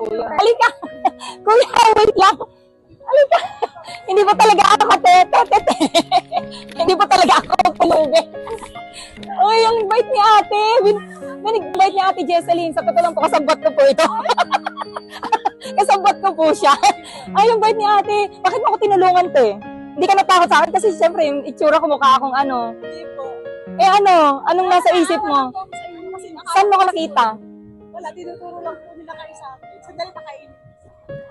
Kuya. Halika! Kuya, wait lang. Halika! Hindi po talaga ako katete. Hindi po talaga ako pulubi. Uy, ang bait ni ate. Bin- Binig-bait ni ate Jesseline. Sa totoo lang po, kasabot ko po ito. kasabot ko po siya. Ay, ang bait ni ate. Bakit mo ako tinulungan, te? Hindi ka natakot sa akin kasi siyempre yung itsura ko mukha akong ano. Hindi po. Eh ano, anong nasa isip mo? Saan mo ko nakita? Wala, tinuturo lang po nila kayo sa akin. Sandali pakainin.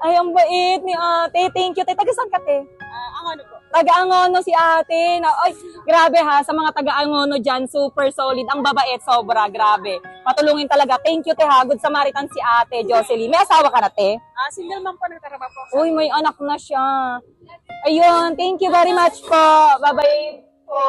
Ay, ang bait ni ate. Thank you, te. Taga saan ka, te? Ah, ang ano po? Taga-Angono si ate. Na, ay, grabe ha, sa mga taga-Angono dyan, super solid. Ang babait, sobra, grabe. Patulungin talaga. Thank you, te ha. Good Samaritan si ate, Jocelyn. May asawa ka na, te? Ah, single mom po nagtrabaho po. ako. Uy, may anak na siya. Ayun, thank you very much po. Bye-bye po.